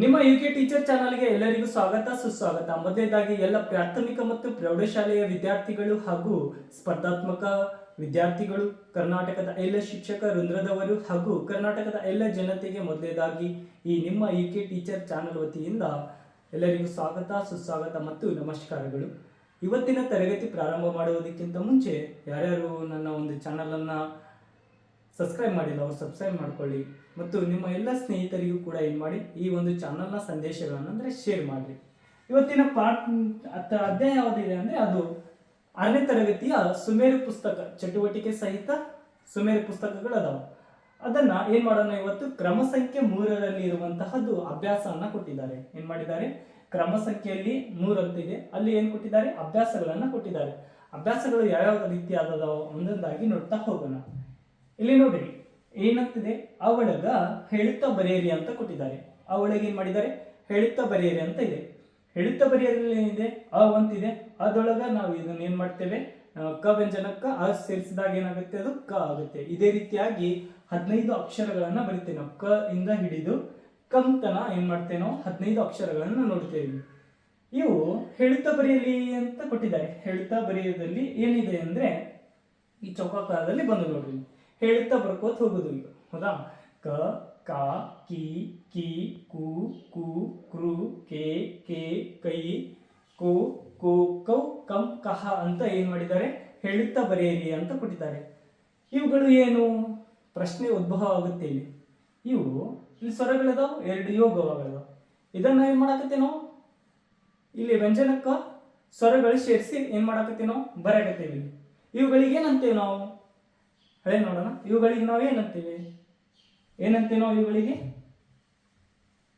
ನಿಮ್ಮ U K teacher ಚಾನಲ್ಗೆ ಎಲ್ಲರಿಗೂ ಸ್ವಾಗತ, ಸುಸ್ವಾಗತ. ಮೊದಲನೇದಾಗಿ ಎಲ್ಲ ಪ್ರಾಥಮಿಕ ಮತ್ತು ಪ್ರೌಢಶಾಲೆಯ ವಿದ್ಯಾರ್ಥಿಗಳು ಹಾಗೂ ಸ್ಪರ್ಧಾತ್ಮಕ ವಿದ್ಯಾರ್ಥಿಗಳು, ಕರ್ನಾಟಕದ ಎಲ್ಲ ಶಿಕ್ಷಕ ವೃಂದದವರು ಹಾಗೂ ಕರ್ನಾಟಕದ ಎಲ್ಲ ಜನತೆಗೆ ಮೊದಲನೇದಾಗಿ ಈ ನಿಮ್ಮ ಯು ಕೆ ಟೀಚರ್ ಚಾನಲ್ ವತಿಯಿಂದ ಎಲ್ಲರಿಗೂ ಸ್ವಾಗತ, ಸುಸ್ವಾಗತ ಮತ್ತು ನಮಸ್ಕಾರಗಳು. ಇವತ್ತಿನ ತರಗತಿ ಪ್ರಾರಂಭ ಮಾಡುವುದಕ್ಕಿಂತ ಮುಂಚೆ ಯಾರ್ಯಾರು ನನ್ನ ಒಂದು ಚಾನಲನ್ನು ಸಬ್ಸ್ಕ್ರೈಬ್ ಮಾಡಿಲ್ಲ ಅವ್ರು ಸಬ್ಸ್ಕ್ರೈಬ್ ಮಾಡ್ಕೊಳ್ಳಿ. ಮತ್ತು ನಿಮ್ಮ ಎಲ್ಲ ಸ್ನೇಹಿತರಿಗೂ ಕೂಡ ಏನು ಮಾಡಿ ಈ ಒಂದು ಚಾನಲ್ನ ಸಂದೇಶಗಳನ್ನು ಅಂದರೆ ಶೇರ್ ಮಾಡಿರಿ. ಇವತ್ತಿನ ಪಾಠ ಅತ್ತ ಅಧ್ಯಾಯ ಯಾವುದಿದೆ ಅಂದರೆ ಅದು ಆರನೇ ತರಗತಿಯ ಸುಮೇರು ಪುಸ್ತಕ ಚಟುವಟಿಕೆ ಸಹಿತ ಸುಮೇರು ಪುಸ್ತಕಗಳು ಅದಾವೆ. ಅದನ್ನ ಏನ್ ಮಾಡೋಣ ಇವತ್ತು? ಕ್ರಮ ಸಂಖ್ಯೆ ಮೂರರಲ್ಲಿ ಇರುವಂತಹದ್ದು ಅಭ್ಯಾಸವನ್ನ ಕೊಟ್ಟಿದ್ದಾರೆ. ಏನ್ ಮಾಡಿದ್ದಾರೆ? ಕ್ರಮ ಸಂಖ್ಯೆಯಲ್ಲಿ ಮೂರಂತ ಇದೆ. ಅಲ್ಲಿ ಏನ್ ಕೊಟ್ಟಿದ್ದಾರೆ? ಅಭ್ಯಾಸಗಳನ್ನ ಕೊಟ್ಟಿದ್ದಾರೆ. ಅಭ್ಯಾಸಗಳು ಯಾವ್ಯಾವ ರೀತಿಯಾದವು ಒಂದೊಂದಾಗಿ ನೋಡ್ತಾ ಹೋಗೋಣ. ಇಲ್ಲಿ ನೋಡ್ರಿ. ಏನಂತಿದೆ ಅವಳಗ ಹೇಳುತ್ತಾ ಬರೆಯಿರಿ ಅಂತ ಕೊಟ್ಟಿದ್ದಾರೆ. ಅವಳಗ ಏನು ಮಾಡಿದ್ದಾರೆ? ಹೇಳುತ್ತಾ ಬರೆಯಿರಿ ಅಂತ ಇದೆ. ಹೇಳುತ್ತಾ ಬರೆಯರಲ್ಲಿ ಏನಿದೆ? ಅ ಅಂತಿದೆ ಅದೊಳಗ ನಾವು ಇದನ್ನ ಏನು ಮಾಡ್ತೇವೆ? ಕ ವ್ಯಂಜನಕ್ಕ ಅ ಸೇರಿಸಿದಾಗ ಏನಾಗುತ್ತೆ ಅದು? ಕ ಆಗುತ್ತೆ. ಇದೇ ರೀತಿಯಾಗಿ ಹದಿನೈದು ಅಕ್ಷರಗಳನ್ನು ಬರಿತೇವೆ ನಾವು. ಕ ಇಂದ ಹಿಡಿದು ಕಂತನ ಏನು ಏನ್ ಮಾಡ್ತೇವೆ ನಾವು? ಹದಿನೈದು ಅಕ್ಷರಗಳನ್ನು ನೋಡ್ತೇವೆ. ಇವು ಹೇಳುತ್ತಾ ಬರೆಯಲಿ ಅಂತ ಕೊಟ್ಟಿದ್ದಾರೆ. ಹೇಳುತ್ತಾ ಬರೆಯೋದಲ್ಲಿ ಏನಿದೆ ಅಂದ್ರೆ ಈ ಚೌಕಾಕಾರದಲ್ಲಿ ಬಂದು ನೋಡ್ರಿ. ಹೇಳುತ್ತಾ ಬರ್ಕೋತ ಹೋಗೋದು ಈಗ. ಹೌದಾ? ಕ ಕ, ಕಿ ಕಿ, ಕು ಕು, ಕೃ, ಕೆ ಕೆ, ಕೈ, ಕು, ಕೋ, ಕೌ, ಕಂ, ಕಹ ಅಂತ ಏನು ಮಾಡಿದ್ದಾರೆ? ಹೇಳುತ್ತಾ ಬರೆಯಿರಿ ಅಂತ ಕೊಟ್ಟಿದ್ದಾರೆ. ಇವುಗಳು ಏನು? ಪ್ರಶ್ನೆ ಉದ್ಭವ ಆಗುತ್ತೆ ಇಲ್ಲಿ. ಇವು ಇಲ್ಲಿ ಸ್ವರಗಳದಾವ, ಎರಡು ಯೋಗವಾಗದಾವ ಇದನ್ನ ಏನು ಮಾಡಾಕತ್ತೆ ನಾವು ಇಲ್ಲಿ ವ್ಯಂಜನಕ್ಕ ಸ್ವರಗಳು ಸೇರಿಸಿ ಏನು ಮಾಡಾಕತ್ತೇನೋ? ನಾವು ಇವುಗಳಿಗೆ ಏನಂತೇವೆ ನಾವು? ಹಳೆ ನೋಡೋಣ. ಇವುಗಳಿಗೆ ನಾವು ಏನಂತೀವಿ? ಏನಂತೇವೆ ನಾವು ಇವುಗಳಿಗೆ?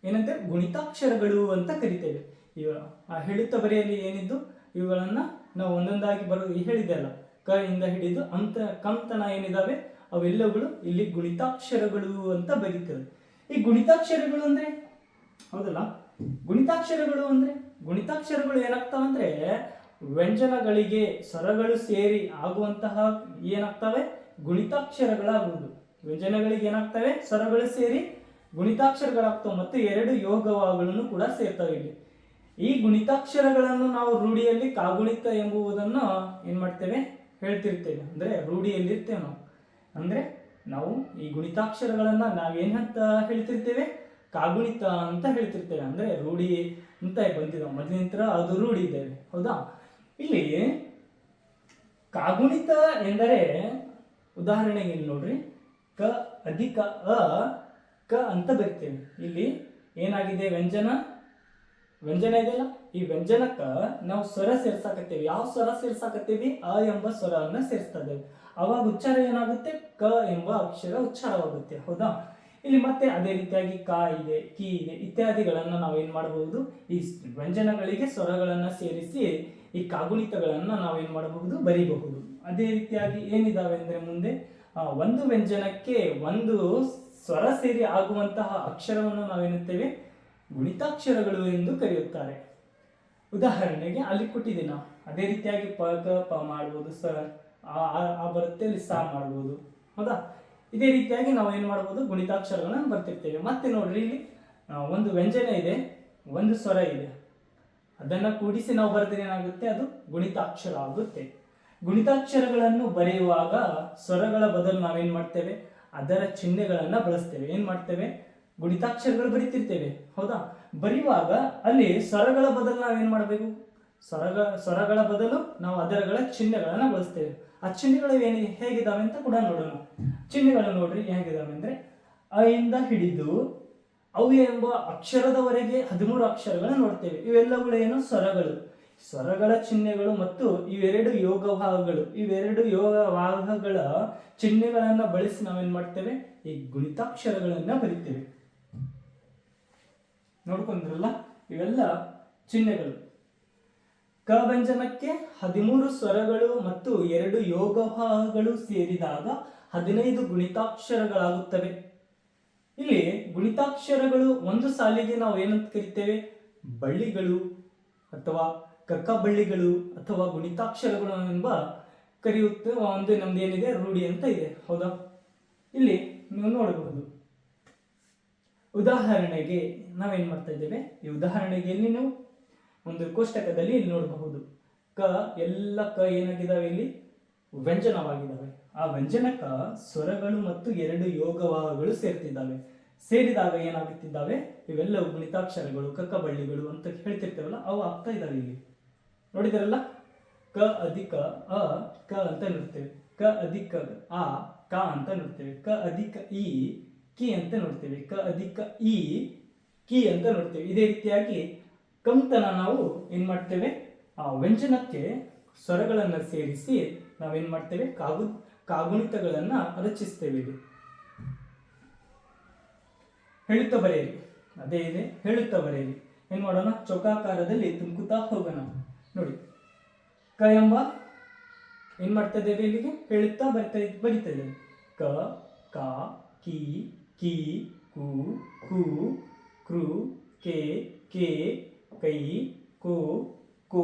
ಏನಂತೆ? ಗುಣಿತಾಕ್ಷರಗಳು ಅಂತ ಕರಿತೇವೆ. ಇವ, ಆ ಹೇಳುತ್ತ ಬರೆಯಲ್ಲಿ ಏನಿದ್ದು? ಇವುಗಳನ್ನು ನಾವು ಒಂದೊಂದಾಗಿ ಬರೋ ಹೇಳಿದೆ ಅಲ್ಲ. ಕ ಇಂದ ಹಿಡಿದು ಅಂತ, ಕಂತನ ಏನಿದಾವೆ? ಅವೆಲ್ಲವುಗಳು ಇಲ್ಲಿ ಗುಣಿತಾಕ್ಷರಗಳು ಅಂತ ಬರೀತೇವೆ. ಈ ಗುಣಿತಾಕ್ಷರಗಳು ಅಂದ್ರೆ? ಹೌದಲ್ಲ? ಗುಣಿತಾಕ್ಷರಗಳು ಅಂದ್ರೆ? ಗುಣಿತಾಕ್ಷರಗಳು ಏನಾಗ್ತಾವಂದ್ರೆ ವ್ಯಂಜನಗಳಿಗೆ ಸ್ವರಗಳು ಸೇರಿ ಆಗುವಂತಹ ಏನಾಗ್ತವೆ? ಗುಣಿತಾಕ್ಷರಗಳಾಗುವುದು. ವ್ಯಂಜನಗಳಿಗೆ ಏನಾಗ್ತವೆ? ಸ್ವರಗಳು ಸೇರಿ ಗುಣಿತಾಕ್ಷರಗಳಾಗ್ತವೆ ಮತ್ತು ಎರಡು ಯೋಗವಾಗಳನ್ನು ಕೂಡ ಸೇರ್ತವೆ ಇಲ್ಲಿ. ಈ ಗುಣಿತಾಕ್ಷರಗಳನ್ನು ನಾವು ರೂಢಿಯಲ್ಲಿ ಕಾಗುಣಿತ ಎಂಬುವುದನ್ನು ಏನು ಮಾಡ್ತೇವೆ? ಹೇಳ್ತಿರ್ತೇವೆ. ಅಂದ್ರೆ ರೂಢಿಯಲ್ಲಿರ್ತೇವೆ ನಾವು. ಅಂದ್ರೆ ನಾವು ಈ ಗುಣಿತಾಕ್ಷರಗಳನ್ನು ನಾವೇನಂತ ಹೇಳ್ತಿರ್ತೇವೆ? ಕಾಗುಣಿತ ಅಂತ ಹೇಳ್ತಿರ್ತೇವೆ. ಅಂದ್ರೆ ರೂಢಿ ಅಂತ ಬಂದಿದ್ದಾವೆ ಮೊದಲಿನ ಅದು ರೂಢಿ ಇದ್ದೇವೆ ಹೌದಾ? ಇಲ್ಲಿ ಕಾಗುಣಿತ ಎಂದರೆ ಉದಾಹರಣೆಗೆ ಇಲ್ಲಿ ನೋಡ್ರಿ. ಕ ಅಧಿಕ ಅ ಕ ಅಂತ ಬರ್ತೇವೆ ಇಲ್ಲಿ ಏನಾಗಿದೆ ವ್ಯಂಜನ? ವ್ಯಂಜನ ಇದೆಯಲ್ಲ? ಈ ವ್ಯಂಜನಕ್ಕ ನಾವು ಸ್ವರ ಸೇರ್ಸಾಕತ್ತೇವೆ. ಯಾವ ಸ್ವರ ಸೇರ್ಸಾಕತ್ತೇವಿ? ಅ ಎಂಬ ಸ್ವರವನ್ನ ಸೇರಿಸ್ತದೆ. ಅವಾಗ ಉಚ್ಚಾರ ಏನಾಗುತ್ತೆ? ಕ ಎಂಬ ಅಕ್ಷರ ಉಚ್ಚಾರವಾಗುತ್ತೆ. ಹೌದಾ? ಇಲ್ಲಿ ಮತ್ತೆ ಅದೇ ರೀತಿಯಾಗಿ ಕ ಇದೆ, ಕಿ ಇದೆ ಇತ್ಯಾದಿಗಳನ್ನು ನಾವು ಏನು ಮಾಡಬಹುದು ಈ ವ್ಯಂಜನಗಳಿಗೆ ಸ್ವರಗಳನ್ನು ಸೇರಿಸಿ ಈ ಕಾಗುಣಿತಗಳನ್ನು ನಾವು ಏನ್ ಮಾಡಬಹುದು? ಬರೀಬಹುದು. ಅದೇ ರೀತಿಯಾಗಿ ಏನಿದಾವೆ ಅಂದರೆ ಮುಂದೆ ಒಂದು ವ್ಯಂಜನಕ್ಕೆ ಒಂದು ಸ್ವರ ಸೇರಿ ಆಗುವಂತಹ ಅಕ್ಷರವನ್ನು ನಾವೇನುತ್ತೇವೆ ಗುಣಿತಾಕ್ಷರಗಳು ಎಂದು ಕರೆಯುತ್ತಾರೆ. ಉದಾಹರಣೆಗೆ ಅಲ್ಲಿ ಕೊಟ್ಟಿದೆ ನಾವು ಅದೇ ರೀತಿಯಾಗಿ ಪ, ಗ, ಪ ಮಾಡ್ಬೋದು, ಸ, ಆ ಬರುತ್ತೆ, ಅಲ್ಲಿ ಸಾ ಮಾಡ್ಬೋದು. ಹೌದಾ? ಇದೇ ರೀತಿಯಾಗಿ ನಾವು ಏನು ಮಾಡ್ಬೋದು ಗುಣಿತಾಕ್ಷರಗಳನ್ನು ಬರ್ತಿರ್ತೇವೆ. ಮತ್ತೆ ನೋಡ್ರಿ ಇಲ್ಲಿ ಒಂದು ವ್ಯಂಜನ ಇದೆ, ಒಂದು ಸ್ವರ ಇದೆ. ಅದನ್ನ ಕೂಡಿಸಿ ನಾವು ಬರೆದ್ರೆ ಏನಾಗುತ್ತೆ? ಅದು ಗುಣಿತಾಕ್ಷರ ಆಗುತ್ತೆ. ಗುಣಿತಾಕ್ಷರಗಳನ್ನು ಬರೆಯುವಾಗ ಸ್ವರಗಳ ಬದಲು ನಾವೇನು ಮಾಡ್ತೇವೆ? ಅದರ ಚಿಹ್ನೆಗಳನ್ನು ಬಳಸ್ತೇವೆ. ಏನು ಮಾಡ್ತೇವೆ? ಗುಣಿತಾಕ್ಷರಗಳು ಬರಿತಿರ್ತೇವೆ. ಹೌದಾ? ಬರೆಯುವಾಗ ಅಲ್ಲಿ ಸ್ವರಗಳ ಬದಲು ನಾವೇನು ಮಾಡಬೇಕು? ಸ್ವರಗಳ ಸ್ವರಗಳ ಬದಲು ನಾವು ಅದರಗಳ ಚಿಹ್ನೆಗಳನ್ನು ಬಳಸ್ತೇವೆ. ಆ ಚಿಹ್ನೆಗಳು ಏನು ಹೇಗಿದ್ದಾವೆ ಅಂತ ಕೂಡ ನೋಡೋಣ. ಚಿಹ್ನೆಗಳು ನೋಡ್ರಿ ಹೇಗಿದ್ದಾವೆ ಅಂದರೆ ಅ ಇಂದ ಹಿಡಿದು ಅವು ಎಂಬ ಅಕ್ಷರದವರೆಗೆ ಹದಿಮೂರು ಅಕ್ಷರಗಳನ್ನು ನೋಡ್ತೇವೆ. ಇವೆಲ್ಲಗಳು ಏನು? ಸ್ವರಗಳು. ಸ್ವರಗಳ ಚಿಹ್ನೆಗಳು ಮತ್ತು ಇವೆರಡು ಯೋಗವಾಹಗಳು. ಇವೆರಡು ಯೋಗವಾಹಗಳ ಚಿಹ್ನೆಗಳನ್ನು ಬಳಸಿ ನಾವೇನ್ ಮಾಡ್ತೇವೆ? ಈ ಗುಣಿತಾಕ್ಷರಗಳನ್ನ ಬರಿತೇವೆ. ನೋಡ್ಕೊಂಡ್ರಲ್ಲ? ಇವೆಲ್ಲ ಚಿಹ್ನೆಗಳು. ಕ ವ್ಯಂಜನಕ್ಕೆ ಹದಿಮೂರು ಸ್ವರಗಳು ಮತ್ತು ಎರಡು ಯೋಗವಾಹಗಳು ಸೇರಿದಾಗ ಹದಿನೈದು ಗುಣಿತಾಕ್ಷರಗಳಾಗುತ್ತವೆ. ಇಲ್ಲಿ ಗುಣಿತಾಕ್ಷರಗಳು ಒಂದು ಸಾಲಿಗೆ ನಾವು ಏನಂತ ಕರಿತೇವೆ? ಬಳ್ಳಿಗಳು ಅಥವಾ ಕಕ್ಕ ಬಳ್ಳಿಗಳು ಅಥವಾ ಗುಣಿತಾಕ್ಷರಗಳು ಎಂಬ ಕರೆಯುತ್ತೆ. ಒಂದು ನಮ್ದು ಏನಿದೆ? ರೂಢಿ ಅಂತ ಇದೆ. ಹೌದಾ? ಇಲ್ಲಿ ನೀವು ನೋಡಬಹುದು. ಉದಾಹರಣೆಗೆ ನಾವೇನ್ ಮಾಡ್ತಾ ಇದ್ದೇವೆ? ಈ ಉದಾಹರಣೆಗೆ ಇಲ್ಲಿ ನೀವು? ಒಂದು ಕೋಷ್ಟಕದಲ್ಲಿ ಇಲ್ಲಿ ನೋಡಬಹುದು. ಕ, ಎಲ್ಲ, ಕ ಏನಾಗಿದ್ದಾವೆ ಇಲ್ಲಿ? ವ್ಯಂಜನವಾಗಿದ್ದಾವೆ. ಆ ವ್ಯಂಜನಕ ಸ್ವರಗಳು ಮತ್ತು ಎರಡು ಯೋಗವಾಹಗಳು ಸೇರ್ತಿದ್ದಾವೆ. ಸೇರಿದಾಗ ಏನಾಗುತ್ತಿದ್ದಾವೆ? ಇವೆಲ್ಲವೂ ಗುಣಿತಾಕ್ಷರಗಳು ಕಕ್ಕಬಳ್ಳಿಗಳು ಅಂತ ಹೇಳ್ತಿರ್ತೇವಲ್ಲ, ಅವು ಆಗ್ತಾ ಇದಾವೆ ಇಲ್ಲಿ. ನೋಡಿದಾರಲ್ಲ? ಕ ಅಧಿಕ ಅ ಕ ಅಂತ ನೋಡ್ತೇವೆ. ಕ ಅಧಿಕ ಆ, ಕ ಅಂತ ನೋಡ್ತೇವೆ. ಕ ಅಧಿಕ ಇ, ಕಿ ಅಂತ ನೋಡ್ತೇವೆ. ಕ ಅಧಿಕ ಇ, ಕಿ ಅಂತ ನೋಡ್ತೇವೆ. ಇದೇ ರೀತಿಯಾಗಿ ಕಂತನ ನಾವು ಏನು ಮಾಡ್ತೇವೆ? ಆ ವ್ಯಂಜನಕ್ಕೆ ಸ್ವರಗಳನ್ನು ಸೇರಿಸಿ ನಾವೇನು ಮಾಡ್ತೇವೆ? ಕಾಗು ಕಾಗುಣಿತಗಳನ್ನ ರಚಿಸ್ತೇವೆ ಇಲ್ಲಿ. ಹೇಳುತ್ತಾ ಬರೆಯಿರಿ. ಅದೇ ಇದೆ, ಹೇಳುತ್ತಾ ಬರೆಯಿರಿ. ಏನು ಮಾಡೋಣ? ಚೌಕಾಕಾರದಲ್ಲಿ ತುಮಕುತ್ತಾ ಹೋಗೋಣ. ನೋಡಿ. ಕ ಎಂಬ? ಏನು ಮಾಡ್ತಾ ಇದ್ದೇವೆ ಇಲ್ಲಿಗೆ? ಹೇಳುತ್ತಾ ಬರ್ತಾ ಬರಿತಾ ಇದ್ದೇವೆ. ಕ ಕ, ಕಿ ಕಿ, ಕು ಕು, ಕೃ, ಕೆ ಕೆ, ಕೈ, ಕೋ ಕೋ,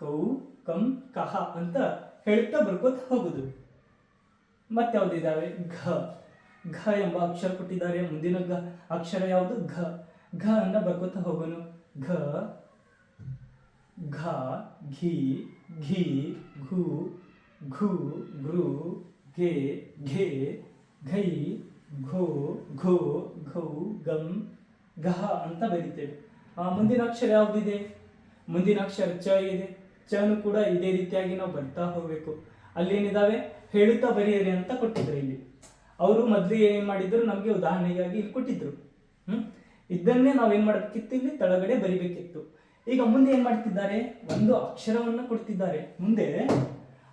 ಕೌ, ಕಂ, ಕಹ ಅಂತ ಹೇಳ್ತಾ ಬರ್ಕೋತ ಹೋಗುದು. ಮತ್ತೆ ಯಾವ್ದಿದಾವೆ ಘ. ಘ ಎಂಬ ಅಕ್ಷರ ಕೊಟ್ಟಿದ್ದಾರೆ. ಮುಂದಿನ ಘ, ಅಕ್ಷರ ಯಾವುದು? ಘ. ಘ ಅನ್ನ ಬರ್ಕೋತಾ ಹೋಗೋನು ಘ ಘ, ಘಿ ಘಿ, ಘು ಘು ಘೃ ಘೆ ಘೆ, ಘೈ, ಘೋ ಘೋ, ಘೌ, ಗಂ, ಘ ಅಂತ ಬರೀತೇವೆ. ಆ ಮುಂದಿನ ಅಕ್ಷರ ಯಾವುದಿದೆ? ಮುಂದಿನ ಅಕ್ಷರ ಚ ಇದೆ. ಚನು ಕೂಡ ಇದೇ ರೀತಿಯಾಗಿ ನಾವು ಬರ್ತಾ ಹೋಗ್ಬೇಕು. ಅಲ್ಲೇನಿದಾವೆ? ಹೇಳುತ್ತಾ ಬರೆಯಿರಿ ಅಂತ ಕೊಟ್ಟಿದ್ರು ಇಲ್ಲಿ. ಅವರು ಮೊದಲು ಏನು ಮಾಡಿದ್ರು? ನಮಗೆ ಉದಾಹರಣೆಗಾಗಿ ಇಲ್ಲಿ ಕೊಟ್ಟಿದ್ರು. ಹ್ಮ್? ಇದನ್ನೇ ನಾವೇನ್ ಮಾಡಬೇಕಿತ್ತು ಇಲ್ಲಿ? ತಳಗಡೆ ಬರಿಬೇಕಿತ್ತು. ಈಗ ಮುಂದೆ ಏನು ಮಾಡ್ತಿದ್ದಾರೆ? ಒಂದು ಅಕ್ಷರವನ್ನು ಕೊಡ್ತಿದ್ದಾರೆ. ಮುಂದೆ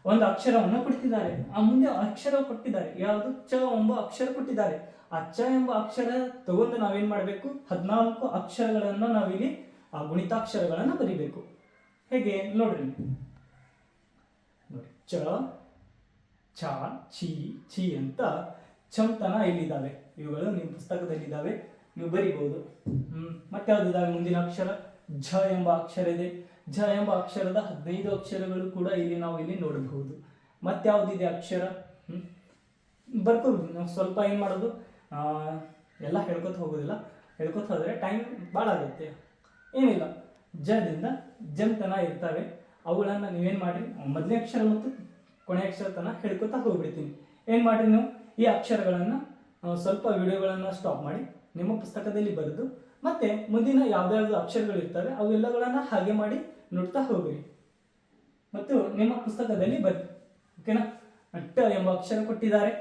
ಒಂದು ಅಕ್ಷರವನ್ನು ಕೊಡ್ತಿದ್ದಾರೆ. ಆ ಮುಂದೆ ಅಕ್ಷರ ಕೊಟ್ಟಿದ್ದಾರೆ. ಯಾವುದು? ಚ ಎಂಬ ಅಕ್ಷರ ಕೊಟ್ಟಿದ್ದಾರೆ. ಆ ಚ ಎಂಬ ಅಕ್ಷರ ತಗೊಂಡು ನಾವೇನ್ ಮಾಡಬೇಕು? ಹದಿನಾಲ್ಕು ಅಕ್ಷರಗಳನ್ನು ನಾವಿಲ್ಲಿ ಆ ಗುಣಿತಾಕ್ಷರಗಳನ್ನು ಬರಿಬೇಕು. ಹೇಗೆ? ನೋಡ್ರಿ. ನೋಡಿ. ಚ ಛ ಚಿ ಛಿ ಅಂತ ಚಂತನ ಇಲ್ಲಿದ್ದಾವೆ. ಇವುಗಳು ನಿಮ್ಮ ಪುಸ್ತಕದಲ್ಲಿದ್ದಾವೆ. ನೀವು ಬರಿಬಹುದು. ಹ್ಮ್. ಮತ್ತೆ ಯಾವ್ದಿದಾವೆ ಮುಂದಿನ ಅಕ್ಷರ? ಝ ಎಂಬ ಅಕ್ಷರ ಇದೆ. ಝ ಎಂಬ ಅಕ್ಷರದ ಹದಿನೈದು ಅಕ್ಷರಗಳು ಕೂಡ ಇಲ್ಲಿ ನಾವು ಇಲ್ಲಿ ನೋಡಬಹುದು. ಮತ್ತೆ ಯಾವುದಿದೆ ಅಕ್ಷರ? ಹ್ಮ್. ನಾವು ಸ್ವಲ್ಪ ಏನು ಮಾಡೋದು? ಎಲ್ಲ ಹೇಳ್ಕೊತ ಹೋಗೋದಿಲ್ಲ. ಹೇಳ್ಕೊತ ಹೋದರೆ ಟೈಮ್ ಭಾಳ ಆಗುತ್ತೆ. ಏನಿಲ್ಲ. ಜದಿಂದ ಜಂತನ ತನ ಇರ್ತವೆ. ಅವುಗಳನ್ನು ನೀವೇನು ಮಾಡಿರಿ? ಮೊದಲನೇ ಅಕ್ಷರ ಮತ್ತು ಕೊನೆ ಅಕ್ಷರತನ ಹೇಳ್ಕೊತಾ ಹೋಗ್ಬಿಡ್ತೀನಿ. ಏನು ಮಾಡ್ರಿ ನೀವು? ಈ ಅಕ್ಷರಗಳನ್ನು ಸ್ವಲ್ಪ ವಿಡಿಯೋಗಳನ್ನು ಸ್ಟಾಪ್ ಮಾಡಿ, ನಿಮ್ಮ ಪುಸ್ತಕದಲ್ಲಿ ಬರೆದು, ಮತ್ತೆ ಮುಂದಿನ ಯಾವ್ದಾವ್ದು ಅಕ್ಷರಗಳು ಇರ್ತವೆ, ಅವೆಲ್ಲಗಳನ್ನ ಹಾಗೆ ಮಾಡಿ ನೋಡ್ತಾ ಹೋಗಿರಿ. ಮತ್ತು ನಿಮ್ಮ ಪುಸ್ತಕದಲ್ಲಿ ಬರ್ರಿ ಓಕೆನಾ ಟ ಎಂಬ ಅಕ್ಷರ ಕೊಟ್ಟಿದ್ದಾರೆ.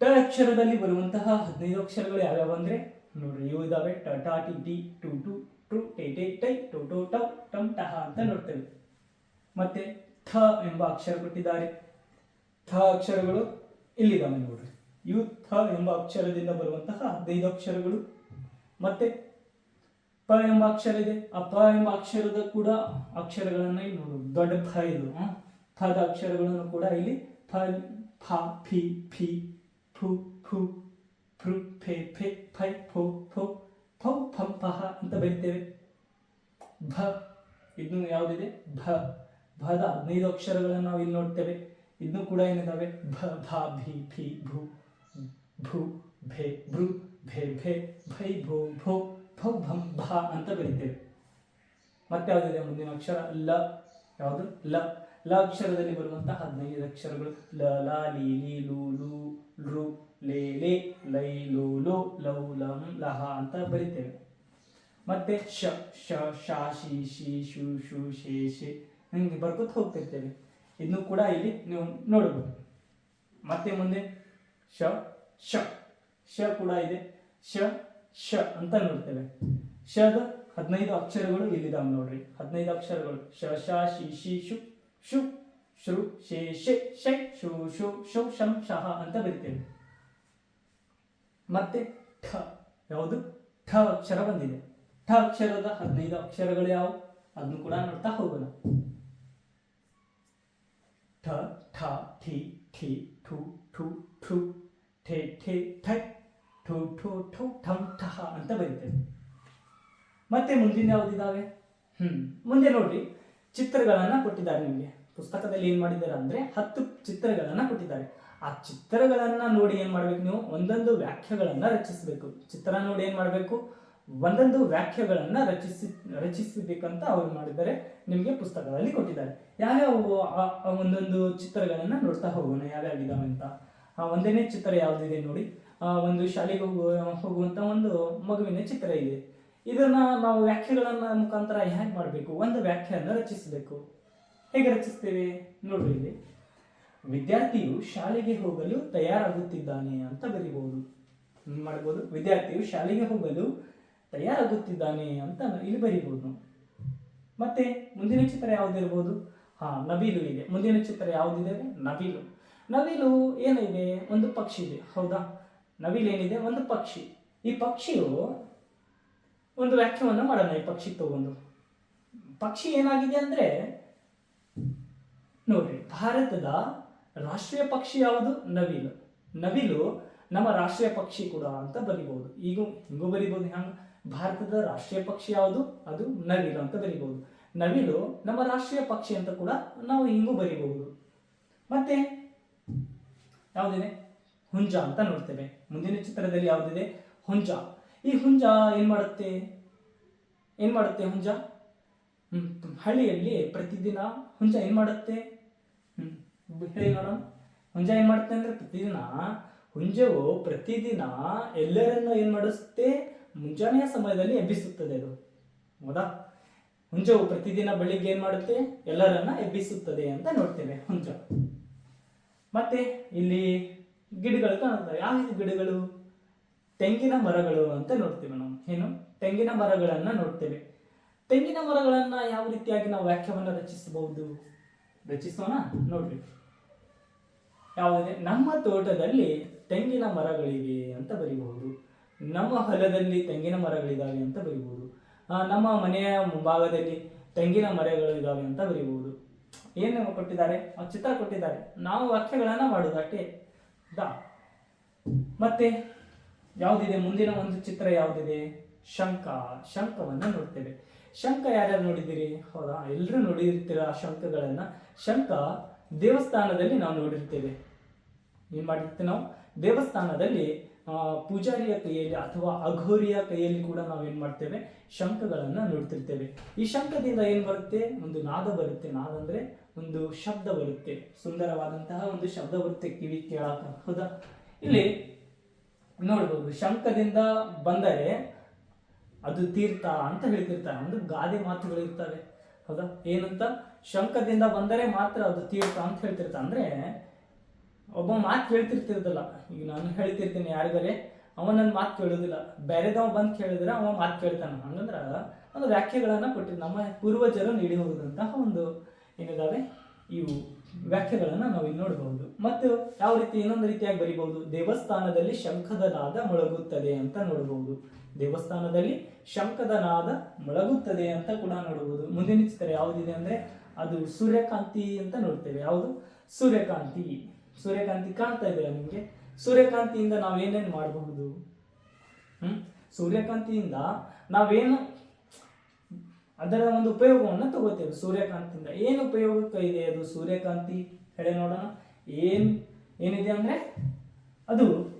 ಟ ಅಕ್ಷರದಲ್ಲಿ ಬರುವಂತಹ ಹದಿನೈದು ಅಕ್ಷರಗಳು ಯಾವ್ಯಾವ ಅಂದರೆ, ನೋಡ್ರಿ, ಇವು ಇದಾವೆ. ಟ ಟ, ಟಿ ಟಿ, ಟು ಟು ಟು, ಟೆ ಟೆ, ಟೈ, ಟು ಟು ಟವ್ ಟಮ್ ಟಹ ಅಂತ ನೋಡ್ತೇವೆ. ಮತ್ತೆ ಥ ಎಂಬ ಅಕ್ಷರ ಕೊಟ್ಟಿದ್ದಾರೆ. ಥ ಅಕ್ಷರಗಳು ಇಲ್ಲಿದ್ದಾವೆ ನೋಡ್ರಿ. ಯು, ಥ ಎಂಬ ಅಕ್ಷರದಿಂದ ಬರುವಂತಹ ಹದಿನೈದು ಅಕ್ಷರಗಳು ಮತ್ತೆ ಪ ಎಂಬ ಅಕ್ಷರ ಇದೆ. ಆ ಪ ಎಂಬ ಅಕ್ಷರದ ಕೂಡ ಅಕ್ಷರಗಳನ್ನ ಇಲ್ಲಿ ನೋಡು. ದೊಡ್ಡ ಫ ಇದು ಥದ ಅಕ್ಷರಗಳನ್ನು ಕೂಡ ಇಲ್ಲಿ ಫ ಫ, ಫಿ ಫಿ, ಫು ಫು, ಫೃ, ಫೆ ಫೆ, ಫೈ, ಫೋ ಫೋ, ಫೌ, ಫಂ ಅಂತ ಬರಿತೇವೆ. ಭ ಇದನ್ನು ಯಾವುದಿದೆ? ಭ. ಭದ ಹದಿನೈದು ಅಕ್ಷರಗಳನ್ನು ನಾವು ಇಲ್ಲಿ ನೋಡ್ತೇವೆ. ಇದನ್ನು ಕೂಡ ಏನಿದ್ದಾವೆ ಭ, ಭಾ, ಭಿ ಭಿ, ಭೂ ಭೂ, ಭೆ, ಭೃ, ಭೆ ಭೆ, ಭೈ, ಭೋ ಭೋ, ಭೌ, ಭಂ, ಭ ಅಂತ ಬರಿತೇವೆ. ಮತ್ತೆ ಯಾವುದಿದೆ? ಮುಂದಿನ ಅಕ್ಷರ ಲ. ಯಾವುದು? ಲ. ಲ ಅಕ್ಷರದಲ್ಲಿ ಬರುವಂತಹ ಹದಿನೈದು ಅಕ್ಷರಗಳು. ಲ ಲ, ಲಿ ಲಿ, ಲು ಲು ಲೃ ಲೇ ಲೇ, ಲೈ, ಲು, ಲೋ, ಲೌ, ಲಂ, ಲಹ ಅಂತ ಬರಿತೇವೆ. ಮತ್ತೆ ಶ ಶ, ಶಾ, ಶಿ ಶಿ, ಶು ಶು, ಶೇ, ಶೆ, ಹಿಂಗೆ ಬರ್ಕೊತ ಹೋಗ್ತಿರ್ತೇವೆ. ಇದನ್ನು ಕೂಡ ಇಲ್ಲಿ ನೀವು ನೋಡಬಹುದು ಮತ್ತೆ ಮುಂದೆ ಶ ಶ ಶ ಕೂಡ ಇದೆ. ಶ ಶ ಅಂತ ನೋಡ್ತೇವೆ. ಶದ ಹದಿನೈದು ಅಕ್ಷರಗಳು ಇಲ್ಲಿದಾವೆ ನೋಡ್ರಿ. ಹದಿನೈದು ಅಕ್ಷರಗಳು. ಶ ಶ, ಶಿ ಶಿ, ಶು ಶು, ಶೃ, ಶೇ, ಶೆ, ಶೈ, ಶು ಶು, ಶೌ, ಶಂ, ಶಹ ಅಂತ ಬರಿತೇವೆ. ಮತ್ತೆ ಠ, ಯಾವುದು? ಠ ಅಕ್ಷರ ಬಂದಿದೆ. ಠ ಅಕ್ಷರದ ಹದಿನೈದು ಅಕ್ಷರಗಳು ಯಾವುವು ಅದನ್ನು ಕೂಡ ನೋಡ್ತಾ ಹೋಗೋಣ. ಠ ಠ ಠಿ ಠಿ ಠು ಠು ಠು ಠೆ ಠೆ ಠ ಠು ಠು ಠು ಠಂ ಠಹ ಅಂತ ಬರೀತೇವೆ. ಮತ್ತೆ ಮುಂದಿನ ಯಾವುದಿದ್ದಾವೆ ಹ್ಮ್, ಮುಂದೆ ನೋಡ್ರಿ. ಚಿತ್ರಗಳನ್ನು ಕೊಟ್ಟಿದ್ದಾರೆ ನಿಮಗೆ. ಪುಸ್ತಕದಲ್ಲಿ ಏನು ಮಾಡಿದ್ದಾರೆ ಅಂದ್ರೆ ಹತ್ತು ಚಿತ್ರಗಳನ್ನು ಕೊಟ್ಟಿದ್ದಾರೆ. ಆ ಚಿತ್ರಗಳನ್ನು ನೋಡಿ ಏನು ಮಾಡ್ಬೇಕು ನೀವು? ಒಂದೊಂದು ವ್ಯಾಖ್ಯೆಗಳನ್ನ ರಚಿಸಬೇಕು. ಚಿತ್ರ ನೋಡಿ ಏನು ಮಾಡ್ಬೇಕು? ಒಂದೊಂದು ವ್ಯಾಖ್ಯೆಗಳನ್ನ ರಚಿಸಿ, ರಚಿಸಬೇಕಂತ ಅವ್ರು ಮಾಡಿದ್ದಾರೆ, ನಿಮಗೆ ಪುಸ್ತಕದಲ್ಲಿ ಕೊಟ್ಟಿದ್ದಾರೆ. ಯಾವ್ಯಾವ ಒಂದೊಂದು ಚಿತ್ರಗಳನ್ನ ನೋಡ್ತಾ ಹೋಗೋಣ, ಯಾವ್ಯಾವ ಇದಾವೆ ಅಂತ. ಆ ಒಂದನೇ ಚಿತ್ರ ಯಾವುದಿದೆ ನೋಡಿ. ಆ ಒಂದು ಶಾಲೆಗೆ ಹೋಗುವ ಹೋಗುವಂತ ಒಂದು ಮಗುವಿನ ಚಿತ್ರ ಇದೆ. ಇದನ್ನ ನಾವು ವ್ಯಾಖ್ಯೆಗಳನ್ನ ಮುಖಾಂತರ ಹೇಗೆ ಮಾಡಬೇಕು? ಒಂದು ವ್ಯಾಖ್ಯೆಯನ್ನು ರಚಿಸಬೇಕು. ಹೇಗೆ ರಚಿಸ್ತೇವೆ? ನೋಡ್ರಿ ಇಲ್ಲಿ. ವಿದ್ಯಾರ್ಥಿಯು ಶಾಲೆಗೆ ಹೋಗಲು ತಯಾರಾಗುತ್ತಿದ್ದಾನೆ ಅಂತ ಬರಿಬಹುದು. ಮಾಡ್ಬೋದು. ವಿದ್ಯಾರ್ಥಿಯು ಶಾಲೆಗೆ ಹೋಗಲು ತಯಾರಾಗುತ್ತಿದ್ದಾನೆ ಅಂತ ಇಲ್ಲಿ ಬರಿಬಹುದು. ನಾವು. ಮತ್ತೆ ಮುಂದಿನ ಚಿತ್ರ ಯಾವ್ದಿರ್ಬೋದು? ಹಾಂ, ನವಿಲು ಇದೆ. ಮುಂದಿನ ಚಿತ್ರ ಯಾವುದಿದೆ? ನವಿಲು. ನವಿಲು ಏನಿದೆ? ಒಂದು ಪಕ್ಷಿ ಇದೆ. ಹೌದಾ? ನವಿಲು ಏನಿದೆ? ಒಂದು ಪಕ್ಷಿ. ಈ ಪಕ್ಷಿಯು ಒಂದು ವ್ಯಾಖ್ಯವನ್ನು ಮಾಡೋಣ, ಈ ಪಕ್ಷಿ ತಗೊಂಡು. ಪಕ್ಷಿ ಏನಾಗಿದೆ ಅಂದ್ರೆ ನೋಡ್ರಿ ಭಾರತದ ರಾಷ್ಟ್ರೀಯ ಪಕ್ಷಿ ಯಾವುದು? ನವಿಲು. ನವಿಲು ನಮ್ಮ ರಾಷ್ಟ್ರೀಯ ಪಕ್ಷಿ ಕೂಡ ಅಂತ ಬರಿಬಹುದು. ಈಗ, ಹಿಂಗೂ ಬರಿಬಹುದು ಹಂಗ. ಭಾರತದ ರಾಷ್ಟ್ರೀಯ ಪಕ್ಷಿ ಯಾವುದು? ಅದು ನವಿಲು ಅಂತ ಬರಿಬಹುದು. ನವಿಲು ನಮ್ಮ ರಾಷ್ಟ್ರೀಯ ಪಕ್ಷಿ ಅಂತ ಕೂಡ ನಾವು ಹಿಂಗೂ ಬರಿಬಹುದು. ಮತ್ತೆ ಯಾವುದಿದೆ? ಹುಂಜ ಅಂತ ನೋಡ್ತೇವೆ. ಮುಂದಿನ ಚಿತ್ರದಲ್ಲಿ ಯಾವುದಿದೆ? ಹುಂಜ. ಈ ಹುಂಜ ಏನ್ ಮಾಡುತ್ತೆ? ಏನ್ ಮಾಡುತ್ತೆ ಹುಂಜ? ಹ್ಮ್ ಹಳ್ಳಿಯಲ್ಲಿ ಪ್ರತಿದಿನ ಹುಂಜ ಏನ್ ಮಾಡುತ್ತೆ? ಹ್ಮ್ ಹೇಳಿ ನೋಡೋಣ. ಹುಂಜ ಏನ್ ಮಾಡುತ್ತೆ ಅಂದ್ರೆ ಪ್ರತಿದಿನ ಹುಂಜವು ಪ್ರತಿದಿನ ಎಲ್ಲರನ್ನು ಏನ್ ಮಾಡಿಸುತ್ತೆ ಮುಂಜಾನೆಯ ಸಮಯದಲ್ಲಿ ಎಬ್ಬಿಸುತ್ತದೆ ಅದು. ಹೌದಾ? ಹುಂಜವು ಪ್ರತಿದಿನ ಬೆಳಿಗ್ಗೆ ಏನು ಮಾಡುತ್ತೆ? ಎಲ್ಲರನ್ನ ಎಬ್ಬಿಸುತ್ತದೆ ಅಂತ ನೋಡ್ತೇವೆ, ಹುಂಜ. ಮತ್ತೆ ಇಲ್ಲಿ ಗಿಡಗಳು ಕಾಣುತ್ತವೆ. ಯಾವ ಗಿಡಗಳು? ತೆಂಗಿನ ಮರಗಳು ಅಂತ ನೋಡ್ತೇವೆ ನಾವು. ಏನು? ತೆಂಗಿನ ಮರಗಳನ್ನ ನೋಡ್ತೇವೆ. ತೆಂಗಿನ ಮರಗಳನ್ನ ಯಾವ ರೀತಿಯಾಗಿ ನಾವು ವ್ಯಾಖ್ಯವನ್ನು ರಚಿಸಬಹುದು? ರಚಿಸೋಣ, ನೋಡ್ರಿ. ಯಾವುದೇ? ನಮ್ಮ ತೋಟದಲ್ಲಿ ತೆಂಗಿನ ಮರಗಳಿವೆ ಅಂತ ಬರಿಬಹುದು. ನಮ್ಮ ಹೊಲದಲ್ಲಿ ತೆಂಗಿನ ಮರಗಳಿದ್ದಾವೆ ಅಂತ ಬರೀಬಹುದು ನಮ್ಮ ಮನೆಯ ಮುಂಭಾಗದಲ್ಲಿ ತೆಂಗಿನ ಮರಗಳು ಇದ್ದಾವೆ ಅಂತ ಬರೀಬಹುದು ಏನು ಕೊಟ್ಟಿದ್ದಾರೆ? ಚಿತ್ರ ಕೊಟ್ಟಿದ್ದಾರೆ. ನಾವು ವಾಕ್ಯಗಳನ್ನ ಮಾಡುದು ಅಷ್ಟೇ. ಮತ್ತೆ ಯಾವುದಿದೆ? ಮುಂದಿನ ಒಂದು ಚಿತ್ರ ಯಾವುದಿದೆ? ಶಂಖ. ಶಂಖವನ್ನು ನೋಡ್ತೇವೆ. ಶಂಖ ಯಾರ್ಯಾರು ನೋಡಿದ್ದೀರಿ? ಹೌದಾ? ಎಲ್ಲರೂ ನೋಡಿರ್ತೀರ ಶಂಖಗಳನ್ನು? ಶಂಖ ದೇವಸ್ಥಾನದಲ್ಲಿ ನಾವು ನೋಡಿರ್ತೇವೆ. ಏನು ಮಾಡಿರ್ತೀವಿ ನಾವು? ದೇವಸ್ಥಾನದಲ್ಲಿ ಪೂಜಾರಿಯ ಕೈಯಲ್ಲಿ ಅಥವಾ ಅಘೋರಿಯ ಕೈಯಲ್ಲಿ ಕೂಡ ನಾವು ಏನ್ ಮಾಡ್ತೇವೆ? ಶಂಖಗಳನ್ನು ನೋಡ್ತಿರ್ತೇವೆ. ಈ ಶಂಖದಿಂದ ಏನು ಬರುತ್ತೆ? ಒಂದು ನಾದ ಬರುತ್ತೆ. ನಾದ ಅಂದರೆ ಒಂದು ಶಬ್ದ ಬರುತ್ತೆ. ಸುಂದರವಾದಂತಹ ಒಂದು ಶಬ್ದ ಬರುತ್ತೆ. ಕಿವಿ ಕೇಳಾಕ. ಹೌದಾ? ಇಲ್ಲಿ ನೋಡ್ಬೋದು. ಶಂಖದಿಂದ ಬಂದರೆ ಅದು ತೀರ್ಥ ಅಂತ ಹೇಳ್ತಿರ್ತಾರೆ. ಒಂದು ಗಾದೆ ಮಾತುಗಳು ಇರ್ತವೆ. ಹೌದಾ? ಏನಂತ? ಶಂಖದಿಂದ ಬಂದರೆ ಮಾತ್ರ ಅದು ತೀರ್ಥ ಅಂತ ಹೇಳ್ತಿರ್ತಾರೆ. ಅಂದ್ರೆ ಒಬ್ಬ ಮಾತು ಕೇಳ್ತಿರ್ತಿರ್ದಲ್ಲ. ಈಗ ನಾನು ಹೇಳ್ತಿರ್ತೀನಿ ಯಾರಿಗಾರೆ ಅವ ನನ್ನ ಮಾತು ಕೇಳೋದಿಲ್ಲ. ಬೇರೆದವ ಬಂದು ಕೇಳಿದ್ರೆ ಅವ ಮಾತು ಕೇಳ್ತಾನ. ಹಂಗಂದ್ರೆ ಒಂದು ವ್ಯಾಖ್ಯೆಗಳನ್ನು ಕೊಟ್ಟಿದ್ದು ನಮ್ಮ ಪೂರ್ವಜರು ನೀಡಿ ಹೋದಂತಹ ಒಂದು ಏನಿದಾವೆ? ಇವು ವ್ಯಾಖ್ಯೆಗಳನ್ನು ನಾವು ಇಲ್ಲಿ ನೋಡಬಹುದು. ಮತ್ತು ಯಾವ ರೀತಿ, ಇನ್ನೊಂದು ರೀತಿಯಾಗಿ ಬರೀಬಹುದು? ದೇವಸ್ಥಾನದಲ್ಲಿ ಶಂಖದ ನಾದ ಮೊಳಗುತ್ತದೆ ಅಂತ ನೋಡಬಹುದು. ದೇವಸ್ಥಾನದಲ್ಲಿ ಶಂಖದ ನಾದ ಮೊಳಗುತ್ತದೆ ಅಂತ ಕೂಡ ನೋಡಬಹುದು. ಮುಂದಿನ ಚಿತ್ರ ಯಾವುದಿದೆ ಅಂದ್ರೆ, ಅದು ಸೂರ್ಯಕಾಂತಿ ಅಂತ ನೋಡ್ತೇವೆ. ಯಾವುದು? ಸೂರ್ಯಕಾಂತಿ. ಸೂರ್ಯಕಾಂತಿ ಕಾಣ್ತಾ ಇದೆಯಾ ನಿಮಗೆ? ಸೂರ್ಯಕಾಂತಿಯಿಂದ ನಾವು ಏನೇನು ಮಾಡಬಹುದು? ಹ್ಮ್? ಸೂರ್ಯಕಾಂತಿಯಿಂದ ನಾವೇನು ಅದರ ಒಂದು ಉಪಯೋಗವನ್ನು ತಗೋತೇವೆ. ಸೂರ್ಯಕಾಂತಿಯಿಂದ ಏನು ಉಪಯೋಗಕ್ಕೆ ಇದೆ ಅದು ಸೂರ್ಯಕಾಂತಿ? ಹೇಳಿ ನೋಡೋಣ. ಏನು, ಏನಿದೆ ಅಂದ್ರೆ ಅದು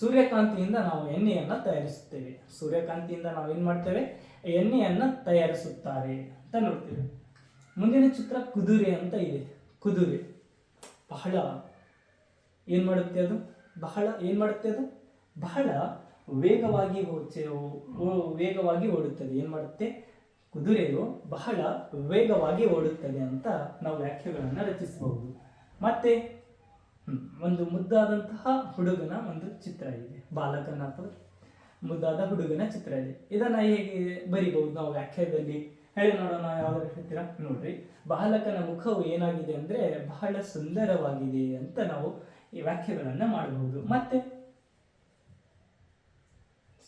ಸೂರ್ಯಕಾಂತಿಯಿಂದ ನಾವು ಎಣ್ಣೆಯನ್ನು ತಯಾರಿಸುತ್ತೇವೆ. ಸೂರ್ಯಕಾಂತಿಯಿಂದ ನಾವು ಏನು ಮಾಡ್ತೇವೆ? ಎಣ್ಣೆಯನ್ನು ತಯಾರಿಸುತ್ತಾರೆ ಅಂತ ನೋಡ್ತೇವೆ. ಮುಂದಿನ ಚಿತ್ರ ಕುದುರೆ ಅಂತ ಇದೆ. ಕುದುರೆ. ಬಹಳ ಏನು ಮಾಡುತ್ತೆ ಅದು? ಬಹಳ ಏನು ಮಾಡುತ್ತೆ ಅದು? ಬಹಳ ವೇಗವಾಗಿ ವೇಗವಾಗಿ ಓಡುತ್ತದೆ. ಏನು ಮಾಡುತ್ತೆ? ಕುದುರೆಯು ಬಹಳ ವೇಗವಾಗಿ ಓಡುತ್ತದೆ ಅಂತ ನಾವು ವ್ಯಾಖ್ಯೆಗಳನ್ನು ರಚಿಸಬಹುದು. ಮತ್ತೆ ಒಂದು ಮುದ್ದಾದಂತಹ ಹುಡುಗನ ಒಂದು ಚಿತ್ರ ಇದೆ. ಬಾಲಕನ ಅಥವಾ ಮುದ್ದಾದ ಹುಡುಗನ ಚಿತ್ರ ಇದೆ. ಇದನ್ನ ಹೇಗೆ ಬರಿಬಹುದು ನಾವು ವ್ಯಾಖ್ಯಾನದಲ್ಲಿ ಹೇಳಿ ನೋಡೋಣ, ಯಾವ್ದಾದ್ರು ಹೇಳ್ತೀರಾ? ನೋಡ್ರಿ. ಬಾಲಕನ ಮುಖವು ಏನಾಗಿದೆ ಅಂದ್ರೆ ಬಹಳ ಸುಂದರವಾಗಿದೆ ಅಂತ ನಾವು ಈ ವ್ಯಾಖ್ಯೆಗಳನ್ನ ಮಾಡಬಹುದು. ಮತ್ತೆ?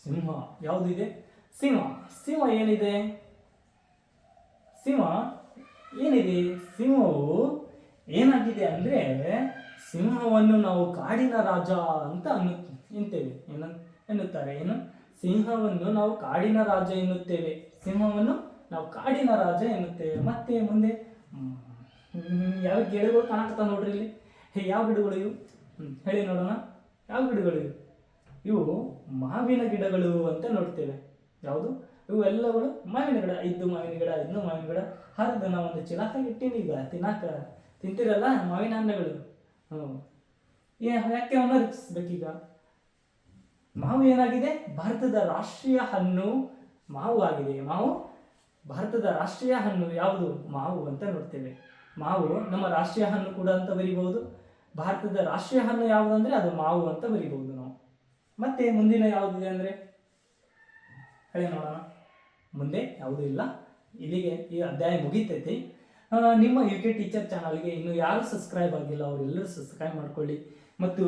ಸಿಂಹ. ಯಾವುದಿದೆ? ಸಿಂಹ. ಸಿಂಹ ಏನಿದೆ? ಸಿಂಹ ಏನಿದೆ? ಸಿಂಹವು ಏನಾಗಿದೆ ಅಂದ್ರೆ ಸಿಂಹವನ್ನು ನಾವು ಕಾಡಿನ ರಾಜ ಅಂತ ಅನ್ನು ಎಂತೇವೆ ಏನ? ಎನ್ನುತ್ತಾರೆ. ಏನು? ಸಿಂಹವನ್ನು ನಾವು ಕಾಡಿನ ರಾಜ ಎನ್ನುತ್ತೇವೆ. ಸಿಂಹವನ್ನು ನಾವು ಕಾಡಿನ ರಾಜ ಎನ್ನುತ್ತೇವೆ. ಮತ್ತೆ ಮುಂದೆ ಯಾವ ಗಿಡಗಳು ಕಾಣಕತ್ತ ನೋಡ್ರಿ ಇಲ್ಲಿ? ಯಾವ ಗಿಡಗಳು ಇವು? ಹೇಳಿ ನೋಡೋಣ. ಯಾವ ಗಿಡಗಳು ಇವು? ಇವು ಮಾವಿನ ಗಿಡಗಳು ಅಂತ ನೋಡ್ತೇವೆ. ಯಾವುದು? ಇವು ಎಲ್ಲಗಳು ಮಾವಿನ ಗಿಡ. ಇದ್ದು ಮಾವಿನ ಗಿಡ ಇನ್ನು ಮಾವಿನ ಗಿಡ. ಹರಿದು ನಾವು ಒಂದು ಚಿಲಾಕ ಇಟ್ಟೀವಿ ಈಗ, ತಿನ್ನಾಕ. ತಿಂತಿರಲ್ಲ ಮಾವಿನ ಹಣ್ಣುಗಳು. ಹ್ಞೂ ಯಾಕೆ ಅವನ್ನ ರಕ್ಷಿಸ್ಬೇಕೀಗ ಮಾವು ಏನಾಗಿದೆ? ಭಾರತದ ರಾಷ್ಟ್ರೀಯ ಹಣ್ಣು ಮಾವು ಆಗಿದೆ. ಮಾವು ಭಾರತದ ರಾಷ್ಟ್ರೀಯ ಹಣ್ಣು ಯಾವುದು? ಮಾವು ಅಂತ ನೋಡ್ತೇವೆ. ಮಾವು ನಮ್ಮ ರಾಷ್ಟ್ರೀಯ ಹಣ್ಣು ಕೂಡ ಅಂತ ಬರಿಬಹುದು. ಭಾರತದ ರಾಷ್ಟ್ರೀಯ ಹಣ್ಣು ಯಾವುದು ಅಂದ್ರೆ ಅದು ಮಾವು ಅಂತ ಬರಿಬಹುದು ನಾವು. ಮತ್ತೆ ಮುಂದಿನ ಯಾವುದಿದೆ ಅಂದ್ರೆ? ಹೇಳಿ ನೋಡೋಣ. ಮುಂದೆ ಯಾವುದೂ ಇಲ್ಲ. ಇಲ್ಲಿಗೆ ಈ ಅಧ್ಯಾಯ ಮುಗೀತೈತಿ. ನಿಮ್ಮ ಯು ಕೆ ಟೀಚರ್ ಚಾನಲ್ಗೆ ಇನ್ನು ಯಾರು ಸಬ್ಸ್ಕ್ರೈಬ್ ಆಗಿಲ್ಲ, ಅವರೆಲ್ಲರೂ ಸಬ್ಸ್ಕ್ರೈಬ್ ಮಾಡ್ಕೊಳ್ಳಿ. ಮತ್ತು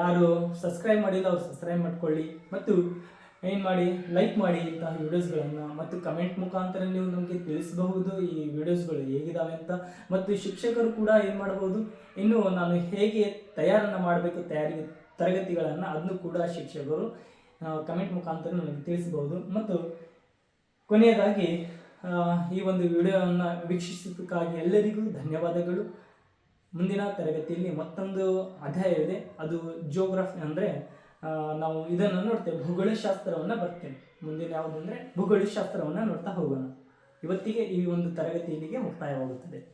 ಯಾರು ಸಬ್ಸ್ಕ್ರೈಬ್ ಮಾಡಿಲ್ಲ, ಅವ್ರು ಸಬ್ಸ್ಕ್ರೈಬ್ ಮಾಡ್ಕೊಳ್ಳಿ. ಮತ್ತು ಏನು ಮಾಡಿ? ಲೈಕ್ ಮಾಡಿ ಇಂತಹ ವಿಡಿಯೋಸ್ಗಳನ್ನು ಮತ್ತು ಕಮೆಂಟ್ ಮುಖಾಂತರ ನೀವು ನಮಗೆ ತಿಳಿಸಬಹುದು. ಈ ವಿಡಿಯೋಸ್ಗಳು ಹೇಗಿದಾವೆ ಅಂತ. ಮತ್ತು ಶಿಕ್ಷಕರು ಕೂಡ ಏನು ಮಾಡಬಹುದು ಇನ್ನು ನಾನು ಹೇಗೆ ತಯಾರನ್ನು ಮಾಡಬೇಕು ತಯಾರಿ ತರಗತಿಗಳನ್ನು ಅದನ್ನು ಕೂಡ ಶಿಕ್ಷಕರು ಕಮೆಂಟ್ ಮುಖಾಂತರ ನಮಗೆ ತಿಳಿಸಬಹುದು. ಮತ್ತು ಕೊನೆಯದಾಗಿ ಈ ಒಂದು ವಿಡಿಯೋವನ್ನು ವೀಕ್ಷಿಸಿದ್ದಕ್ಕಾಗಿ ಎಲ್ಲರಿಗೂ ಧನ್ಯವಾದಗಳು. ಮುಂದಿನ ತರಗತಿಯಲ್ಲಿ ಮತ್ತೊಂದು ಅಧ್ಯಾಯವಿದೆ. ಅದು ಜಿಯೋಗ್ರಫಿ ಅಂದರೆ ನಾವು ಇದನ್ನು ನೋಡ್ತೇವೆ. ಭೂಗೋಳಶಾಸ್ತ್ರವನ್ನು ಬರ್ತೇವೆ. ಮುಂದಿನ ಯಾವುದು ಅಂದರೆ ಭೂಗೋಳಶಾಸ್ತ್ರವನ್ನು ನೋಡ್ತಾ ಹೋಗೋಣ. ಇವತ್ತಿಗೆ ಈ ಒಂದು ತರಗತಿ ಇಲ್ಲಿಗೆ ಮುಕ್ತಾಯವಾಗುತ್ತದೆ.